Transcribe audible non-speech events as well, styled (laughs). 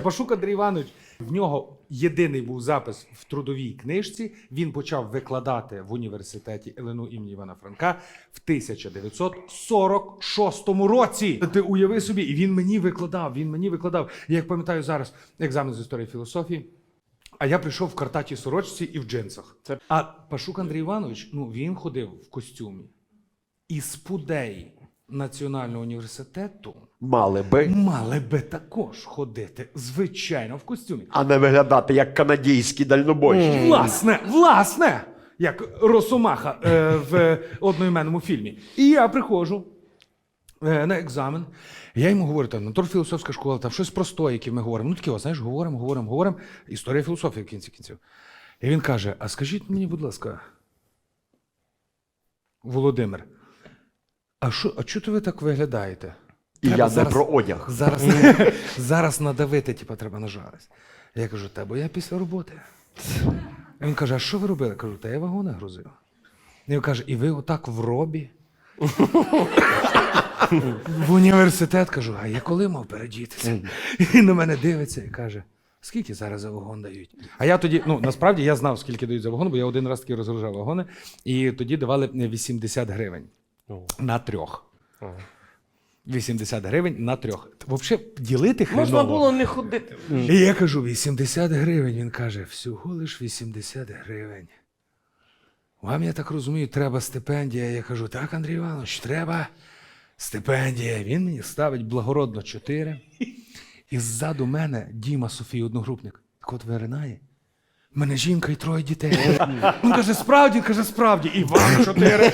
Пашук Андрій Іванович, в нього єдиний був запис в трудовій книжці. Він почав викладати в університеті Елену імені Івана Франка в 1946 році. Ти уяви собі, і він мені викладав. Він мені викладав. Я як пам'ятаю зараз екзамен з історії філософії. А я прийшов в картатій сорочці і в джинсах. А Пашук Андрій Іванович, ну він ходив в костюмі. І спудеї Національного університету Мали би, мали би також ходити, звичайно, в костюмі. а не виглядати як канадійські дальнобойщики. Власне, власне, як Росомаха е, в одноіменному фільмі. І я приходжу е, на екзамен. Я йому говорю, там, натурфілософська школа, там щось простое, яке ми говоримо. Ну таке, знаєш, говоримо, говоримо, говоримо. Історія філософії в кінці кінців. І він каже: А скажіть мені, будь ласка, Володимир, а що, а чого ви так виглядаєте? І Треба я не зараз- про одяг. Зараз, (laughs) зараз надавити, типу, треба на жалость. Я кажу, та бо я після роботи. Він каже: а що ви робили? Кажу, та я вагони грузив. Він каже, і ви отак в робі? в університет кажу, а я коли мав передітися? І на мене дивиться і каже: скільки зараз за вагон дають? А я тоді, ну насправді я знав, скільки дають за вагон, бо я один раз таки розгружав вагони, і тоді давали 80 гривень на трьох. 80 гривень на трьох. Взагалі, ділити хреново. Можна було не ходити. І я кажу, 80 гривень. Він каже, всього лиш 80 гривень. Вам, я так розумію, треба стипендія. Я кажу, так, Андрій Іванович, треба стипендія. Він мені ставить благородно 4. І ззаду мене Діма Софій, одногрупник. Так от виринає. В Мене жінка і троє дітей. Він каже, справді, каже, справді. І вам чотири.